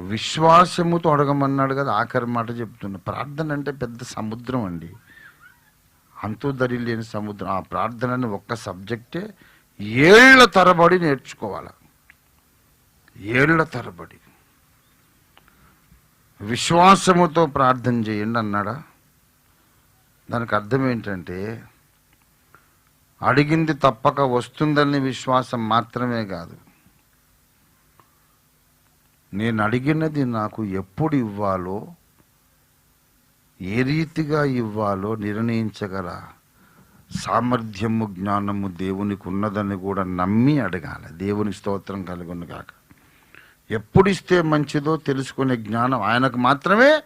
విశ్వాసముతో అడగమన్నాడు కదా ఆఖరి మాట చెప్తున్నా. ప్రార్థన అంటే పెద్ద సముద్రం అండి. అంతుదరి లేని సముద్రం. ఆ ప్రార్థనని ఒక్క సబ్జెక్టే ఏళ్ళ తరబడి నేర్చుకోవాలి. ఏళ్ళ తరబడి. విశ్వాసముతో ప్రార్థన చేయండి అన్నాడా? దానికి అర్థం ఏంటంటే అడిగింది తప్పక వస్తుందని విశ్వాసం మాత్రమే కాదు. నేను అడిగినది నాకు ఎప్పుడు ఇవ్వాలో ఏ రీతిగా ఇవ్వాలో నిర్ణయించగల సామర్థ్యము జ్ఞానము దేవునికి ఉన్నదని కూడా నమ్మి అడగాలి. దేవుని స్తోత్రం కలుగును కాక ఎప్పుడు ఇస్తే మంచిదో తెలుసుకునే జ్ఞానం ఆయనకు మాత్రమే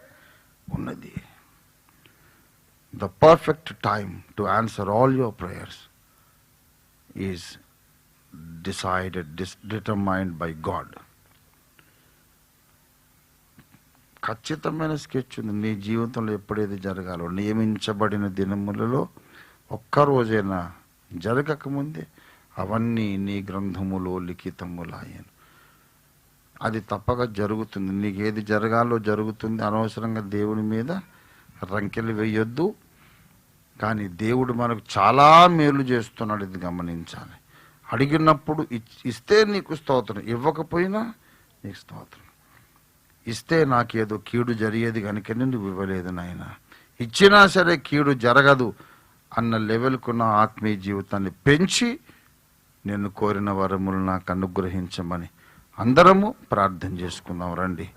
ఉన్నది. The perfect time to answer all your prayers is decided dis determined by God ఖచ్చితమైన స్కెచ్ ఉంది. నీ జీవితంలో ఎప్పుడేది జరగాలో నియమించబడిన దినములలో ఒక్కరోజైనా జరగకముందే అవన్నీ నీ గ్రంథములో లిఖితములాయను అది తప్పక జరుగుతుంది. నీకు ఏది జరగాలో జరుగుతుంది. అనవసరంగా దేవుని మీద రంకెలు వేయొద్దు. కానీ దేవుడు మనకు చాలా మేలు చేస్తున్నాడు. ఇది గమనించాలి. అడిగినప్పుడు ఇస్తే నీకు స్తోత్రం. ఇవ్వకపోయినా నీకు స్తోత్రం. ఇస్తే నాకేదో కీడు జరిగేది కనుకనే నువ్వు ఇవ్వలేదు నాయన? ఇచ్చినా సరే కీడు జరగదు అన్న లెవెల్కున్న ఆత్మీయ జీవితాన్ని పెంచి నేను కోరిన వరములు నాకు అనుగ్రహించమని అందరము ప్రార్థన చేసుకుందాం. రండి.